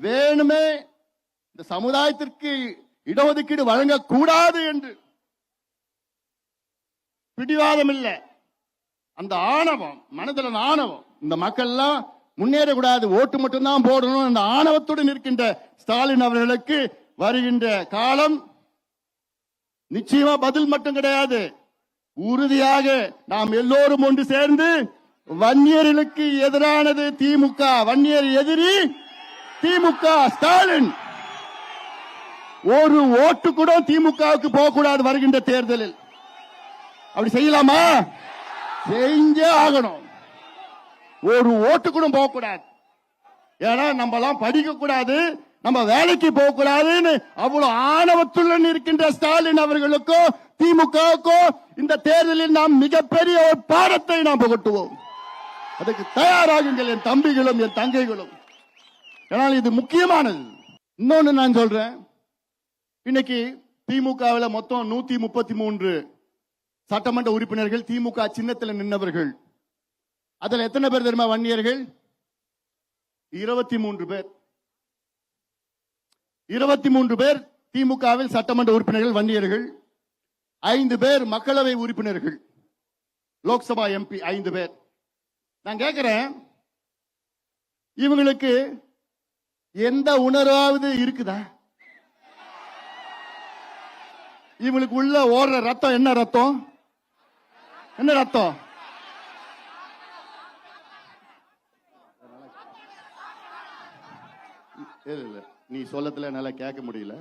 வேணுமே இந்த சமுதாயத்திற்கு இடஒதுக்கீடு வழங்கக்கூடாது என்று. பிடிவாதம் இல்ல அந்த ஆணவம் மனதில் ஆணவம் இந்த மக்கள் எல்லாம் முன்னேறக்கூடாது ஓட்டு மட்டும்தான் போடணும் அந்த ஆணவத்துடன் இருக்கின்ற ஸ்டாலின் அவர்களுக்கு வருகின்ற காலம் நிச்சயமா பதில் மட்டும் கிடையாது. உறுதியாக நாம் எல்லோரும் ஒன்று சேர்ந்து வன்னியர்களுக்கு எதிரானது திமுக. வன்னியர் எதிரி திமுக ஸ்டாலின். ஒரு ஓட்டு கூட திமுகவுக்கு போகக்கூடாது வருகின்ற தேர்தலில். அப்படி செய்யலாமா? செஞ்சே ஆகணும். ஒரு ஓட்டு கூட போகக்கூடாது. ஏன்னா நம்ம எல்லாம் படிக்க கூடாது நம்ம வேலைக்கு போக கூடாதுன்னு அவ்வளவு ஆணவத்துடன் இருக்கின்ற ஸ்டாலின் அவர்களுக்கோ திமுகவுக்கோ இந்த தேர்தலில் நாம் மிகப்பெரிய ஒரு பாடத்தை நாம் புகட்டுவோம். அதுக்கு தயாராகுங்கள் என் தம்பிகளும் என் தங்கைகளும். ஏனால் இது முக்கியமானது. இன்னொன்னு நான் சொல்றேன். இன்னைக்கு திமுகவில் மொத்தம் நூத்தி முப்பத்தி மூன்று சட்டமன்ற உறுப்பினர்கள் திமுக சின்னத்தில் நின்றவர்கள் அதில் எத்தனை பேர் தெரியுமா வன்னியர்கள்? இருபத்தி மூன்று பேர். இருபத்தி மூன்று பேர் திமுகவில் சட்டமன்ற உறுப்பினர்கள் வன்னியர்கள். ஐந்து பேர் மக்களவை உறுப்பினர்கள். லோக்சபா எம்பி ஐந்து பேர். நான் கேட்கிறேன் இவங்களுக்கு எந்த உணர்வாவது இருக்குதா? இவங்களுக்கு உள்ள ஓடுற ரத்தம் என்ன ரத்தம்? என்ன ரத்தம்? இல்லை நீ சொல்லத்துல என்னால கேட்க முடியல.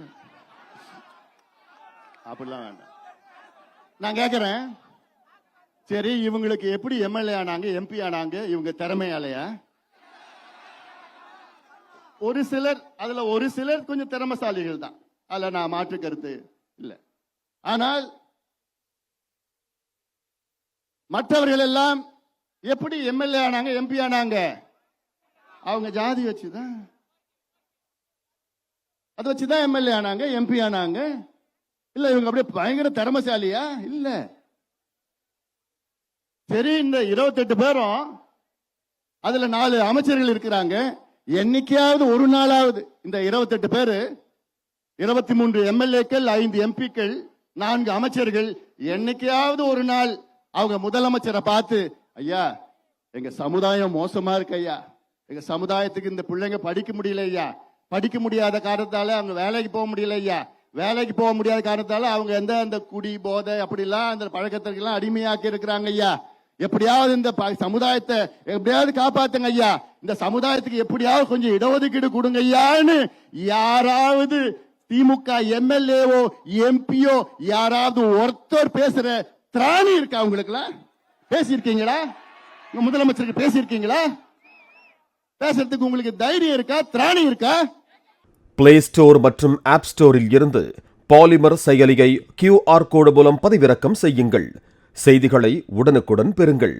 அப்படிலாம் வேண்டாம். நான் கேட்கிறேன். சரி இவங்களுக்கு எப்படி எம்எல்ஏ ஆனாங்க எம்பி ஆனாங்க இவங்க திறமையாலையா? ஒரு சிலர் அதுல ஒரு சிலர் கொஞ்சம் திறமசாலிகள் தான் அதுல நான் மாற்று கருத்து இல்ல. ஆனால் மற்றவர்கள் எல்லாம் எப்படி எம்எல்ஏ ஆனாங்க எம்பி ஆனாங்க? அவங்க ஜாதி வச்சுதான். அதை வச்சுதான் எம்எல்ஏ ஆனாங்க எம்பி ஆனாங்க. இல்ல இவங்க அப்படியே பயங்கர திறமசாலியா? இல்ல. சரி இந்த இருபத்தெட்டு பேரும் அதுல நாலு அமைச்சர்கள் இருக்கிறாங்க. என்னைக்காவது ஒரு நாளாவது இந்த இருபத்தெட்டு பேரு இருபத்தி மூன்று எம்எல்ஏக்கள் ஐந்து எம்பிக்கள் நான்கு அமைச்சர்கள் என்னைக்காவது ஒரு நாள் அவங்க முதலமைச்சரை பார்த்து ஐயா எங்க சமுதாயம் மோசமா இருக்கு ஐயா. எங்க சமுதாயத்துக்கு இந்த பிள்ளைங்க படிக்க முடியல ஐயா. படிக்க முடியாத காரணத்தால அவங்க வேலைக்கு போக முடியல ஐயா. வேலைக்கு போக முடியாத காரணத்தால அவங்க எந்த அந்த குடி போதை அப்படிலாம் அந்த பழக்கத்திற்கெல்லாம் அடிமையாக்கி இருக்கிறாங்க ஐயா. எப்படியாவது இந்த ப- சமுதாயத்தை எப்படியாவது காப்பாத்துங்க ஐயா. இந்த சமுதாயத்துக்கு எப்படியாவது கொஞ்சம் இடஒதுக்கீடு கொடுங்க ஐயான்னு யாராவது திமுக எம்எல்ஏவோ எம்பியோ யாராவது ஒருத்தர் பேசுற திராணி இருக்கா உங்களுக்குலாம் பேசியிருக்கீங்களா? உங்க முதலமைச்சருக்கு பேசியிருக்கீங்களா? பேசுறதுக்கு உங்களுக்கு தைரியம் இருக்கா? திராணி இருக்கா? பிளே ஸ்டோர் மற்றும் ஆப் ஸ்டோரில் இருந்து பாலிமர் செயலியை கியூஆர் கோடு மூலம் பதிவிறக்கம் செய்யுங்கள். செய்திகளை உடனுக்குடன் பெறுங்கள்.